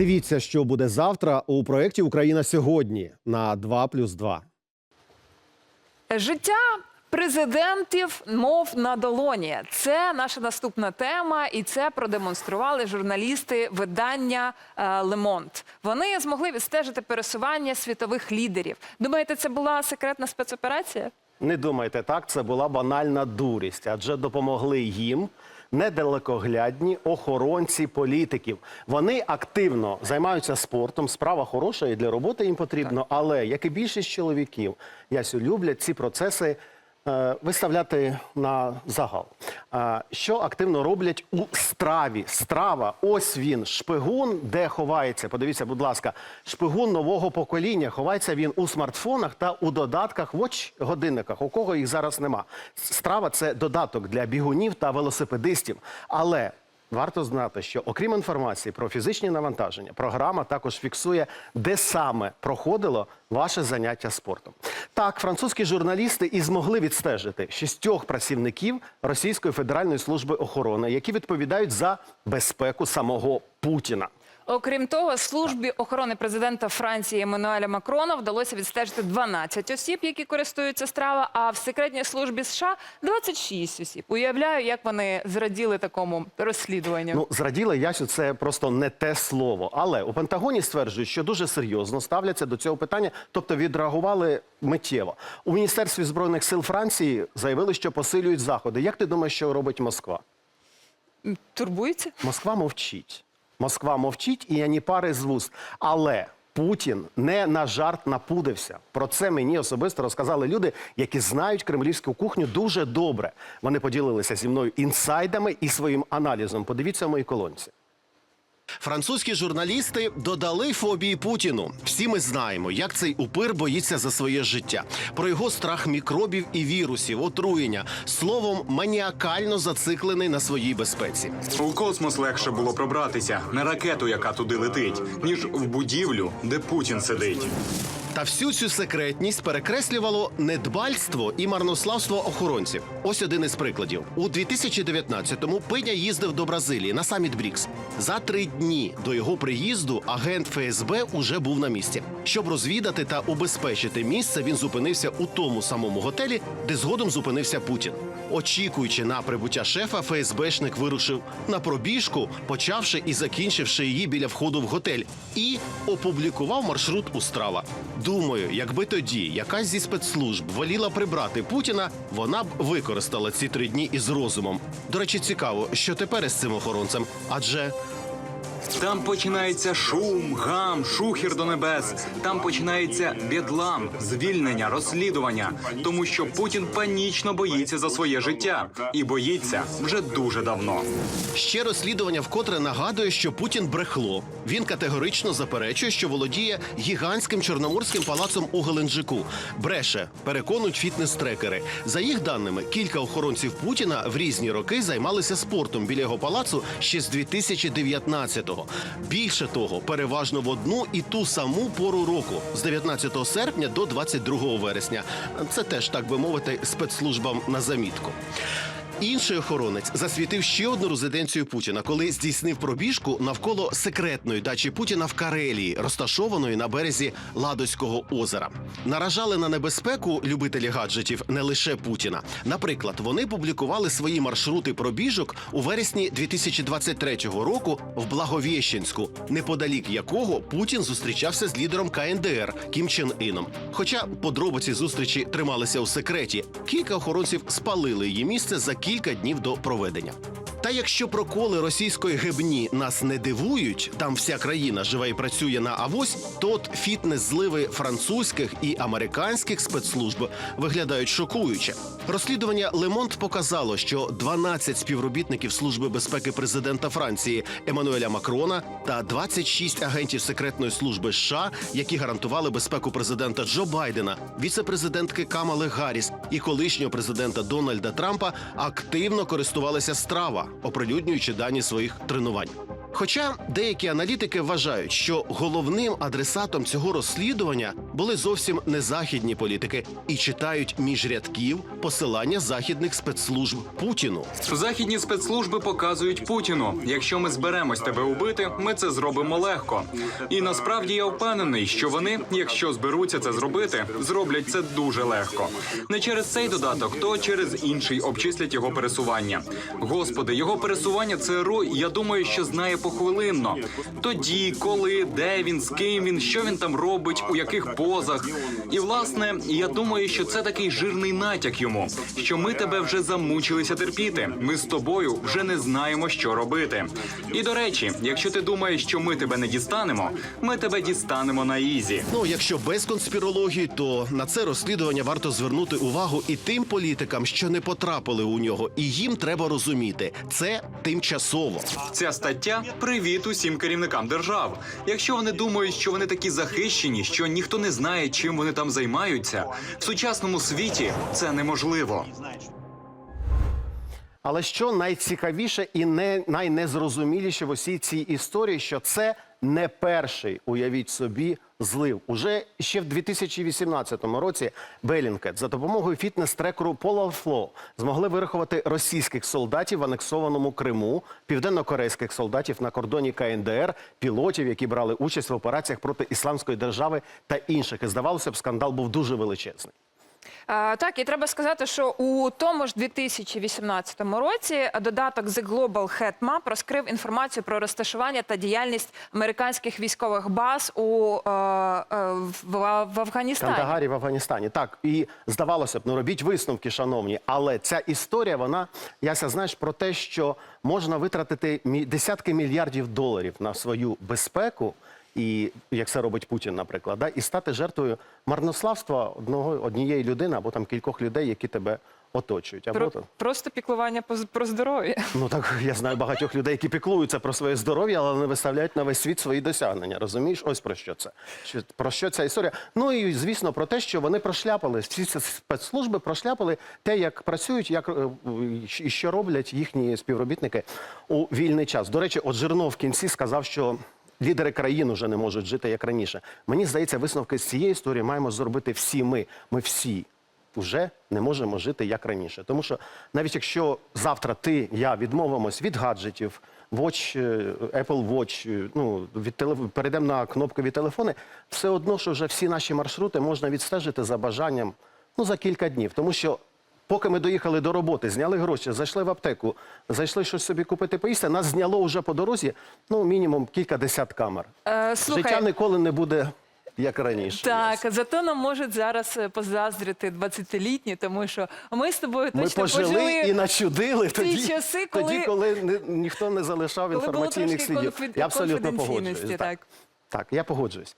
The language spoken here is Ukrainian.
Дивіться, що буде завтра у проєкті Україна сьогодні на 2+,2. 2. Життя президентів, мов на долоні. Це наша наступна тема, і це продемонстрували журналісти видання Лемонт. Вони змогли відстежити пересування світових лідерів. Думаєте, це була секретна спецоперація? Не думайте так, це була банальна дурість, адже допомогли їм недалекоглядні охоронці політиків. Вони активно займаються спортом. Справа хороша і для роботи їм потрібно. Але як і більшість чоловіків, ясю люблять ці процеси. Е, Виставляти на загал, Е, що активно роблять у страві. Страва, ось він, шпигун, де ховається. Подивіться, будь ласка, шпигун нового покоління. Ховається він у смартфонах та у додатках watch годинниках. У кого їх зараз нема. Страва це додаток для бігунів та велосипедистів. Але Варто знати, що окрім інформації про фізичні навантаження, програма також фіксує, де саме проходило ваше заняття спортом. Так, французькі журналісти і змогли відстежити шістьох працівників Російської федеральної служби охорони, які відповідають за безпеку самого Путіна. Окрім того, службі охорони президента Франції Еммануеля Макрона вдалося відстежити 12 осіб, які користуються страва. А в секретній службі США 26 осіб. Уявляю, як вони зраділи такому розслідуванню. Ну, зраділа Ясю, це просто не те слово. Але у Пентагоні стверджують, що дуже серйозно ставляться до цього питання, тобто відреагували миттєво. У Міністерстві збройних сил Франції заявили, що посилюють заходи. Як ти думаєш, що робить Москва? Турбується? Москва мовчить. Москва мовчить і ані пари з вуст. Але Путін не на жарт напудився. Про це мені особисто розказали люди, які знають кремлівську кухню дуже добре. Вони поділилися зі мною інсайдами і своїм аналізом. Подивіться в моїй колонці. Французькі журналісти додали фобії Путіну. Всі ми знаємо, як цей упир боїться за своє життя, про його страх мікробів і вірусів, отруєння, словом, маніакально зациклений на своїй безпеці. У космос легше було пробратися на ракету, яка туди летить, ніж в будівлю, де Путін сидить. Та всю цю секретність перекреслювало недбальство і марнославство охоронців. Ось один із прикладів. У 2019-му Пиня їздив до Бразилії на саміт Брікс. За три дні до його приїзду агент ФСБ уже був на місці. Щоб розвідати та убезпечити місце, він зупинився у тому самому готелі, де згодом зупинився Путін. Очікуючи на прибуття шефа, ФСБшник вирушив на пробіжку, почавши і закінчивши її біля входу в готель, і опублікував маршрут у страва. Думаю, якби тоді якась зі спецслужб воліла прибрати Путіна, вона б використала ці три дні із розумом. До речі, цікаво, що тепер із цим охоронцем, адже Там починається шум, гам, шухір до небес. Там починається бєдлам, звільнення, розслідування, тому що Путін панічно боїться за своє життя і боїться вже дуже давно. Ще розслідування вкотре нагадує, що Путін брехло. Він категорично заперечує, що володіє гігантським чорноморським палацом у Геленджику. Бреше, переконують фітнес-трекери. За їх даними, кілька охоронців Путіна в різні роки займалися спортом біля його палацу ще з 2019-го. Більше того, переважно в одну і ту саму пору року з 19 серпня до 22 вересня. Це теж так би мовити спецслужбам на замітку. Інший охоронець засвітив ще одну резиденцію Путіна, коли здійснив пробіжку навколо секретної дачі Путіна в Карелії, розташованої на березі Ладоського озера. Наражали на небезпеку любителі гаджетів не лише Путіна. Наприклад, вони публікували свої маршрути пробіжок у вересні 2023 року в Благовєщенську, неподалік якого Путін зустрічався з лідером КНДР Кім Чен Іном. Хоча подробиці зустрічі трималися у секреті, кілька охоронців спалили її місце за кілька днів до проведення. Та якщо проколи російської гебні нас не дивують, там вся країна живе і працює на авось, то от фітнес-зливи французьких і американських спецслужб виглядають шокуюче. Розслідування Лемонт показало, що 12 співробітників служби безпеки президента Франції Еммануеля Макрона та 26 агентів секретної служби США, які гарантували безпеку президента Джо Байдена, віце-президентки Камали Гарріс і колишнього президента Дональда Трампа активно користувалися страва, оприлюднюючи дані своїх тренувань. Хоча деякі аналітики вважають, що головним адресатом цього розслідування були зовсім не західні політики і читають між рядків посилання західних спецслужб Путіну. Західні спецслужби показують Путіну: якщо ми зберемось тебе убити, ми це зробимо легко. І насправді я впевнений, що вони, якщо зберуться це зробити, зроблять це дуже легко. Не через цей додаток, то через інший обчислять його пересування. Господи, його пересування ЦРУ, я думаю, що знає похвилинно. Тоді, коли, де він, з ким він, що він там робить, у яких позах. І власне, я думаю, що це такий жирний натяк йому, що ми тебе вже замучилися терпіти. Ми з тобою вже не знаємо, що робити. І до речі, якщо ти думаєш, що ми тебе не дістанемо, ми тебе дістанемо на ізі. Ну, якщо без конспірології, то на це розслідування варто звернути увагу і тим політикам, що не потрапили у нього, і їм треба розуміти, це тимчасово. Ця стаття привіт усім керівникам держав. Якщо вони думають, що вони такі захищені, що ніхто не знає, чим вони там займаються, в сучасному світі це неможливо. Але що найцікавіше і не найнезрозуміліше в усій цій історії, що це не перший, уявіть собі, злив. Уже ще в 2018 році Белінкет за допомогою фітнес-трекеру Полафло змогли вирахувати російських солдатів в анексованому Криму, південно-корейських солдатів на кордоні КНДР, пілотів, які брали участь в операціях проти ісламської держави та інших. І здавалося б, скандал був дуже величезний. Так, і треба сказати, що у тому ж 2018 році додаток The Global Head Map розкрив інформацію про розташування та діяльність американських військових баз у е, е, в, в Афганістані. Кандагарі в Афганістані. Так, і здавалося б, ну робіть висновки, шановні. Але ця історія, вона, яся, знаєш, про те, що можна витратити десятки мільярдів доларів на свою безпеку, і як це робить Путін, наприклад, да, і стати жертвою марнославства одного однієї людини або там кількох людей, які тебе оточують. Або Про, просто піклування по- про здоров'я. Ну так я знаю багатьох людей, які піклуються про своє здоров'я, але не виставляють на весь світ свої досягнення. Розумієш? Ось про що це. Про що ця історія? Ну і звісно про те, що вони прошляпали всі ці спецслужби прошляпали те, як працюють, як е, і що роблять їхні співробітники у вільний час. До речі, от Жирнов в кінці сказав, що. Лідери країн уже не можуть жити як раніше. Мені здається, висновки з цієї історії маємо зробити всі ми. Ми всі вже не можемо жити як раніше. Тому що навіть якщо завтра ти, я відмовимось від гаджетів, Watch, е, Apple Watch, е, ну, від телеф... перейдемо на кнопкові телефони, все одно, що вже всі наші маршрути можна відстежити за бажанням ну, за кілька днів. Тому що поки ми доїхали до роботи, зняли гроші, зайшли в аптеку, зайшли щось собі купити поїсти, нас зняло вже по дорозі ну, мінімум кілька десят камер. Е, слухай, Життя ніколи не буде як раніше. Так, зато нам можуть зараз е, позаздрити 20-літні, тому що ми з тобою точно Ми точно пожили і начудили тоді, часи, коли- тоді, коли ні- ніхто не залишав коли інформаційних слідів. Я абсолютно погоджуюсь. так. Так, я погоджуюсь.